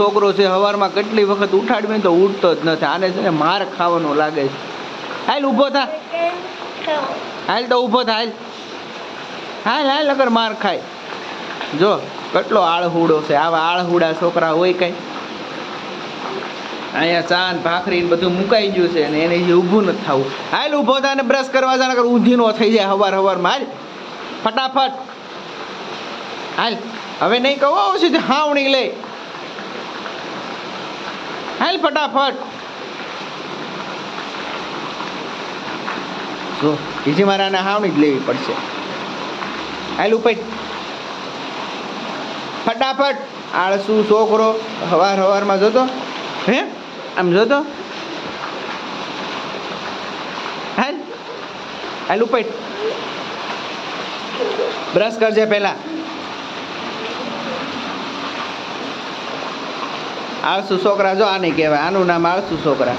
છોકરો છે, હવારમાં કેટલી વખત ઉઠાડવી તો ઉઠતો જ નથી. આને છે ને માર ખાવાનો લાગે છે. હાલ ઊભો થા. હાલ તો ઊભો થા, હાલ. હાલ અગર માર ખાય. જો, કેટલો આળહુડો છે. આવા આળહુડા છોકરા હોય કઈ. અહીંયા ચાંદ ભાખરી બધું મુકાઈ ગયું છે ને એને ઊભું નથી થવું. હાલ ઊભો થા ને બ્રશ કરવા જાય નકર ઊંધી નો થઈ જાય હવાર હવારમાં. હાલ. ફટાફટ. હાલ. હવે નહીં કહો સીધી હાવણી લે હાલ ફટાફટ. જો, બીજી મારે આને હાવણી જ લેવી પડશે. હાલ ઉપાય. ફટાફટ. આળસુ છોકરો હવાર હવારમાં જોતો. હે? આમ જોતો? હાલ. હાલ ઉપાય. બ્રશ કરજે પહેલા. આળસુ છોકરા જો આને કહેવાય. આનું નામ આળસુ છોકરા.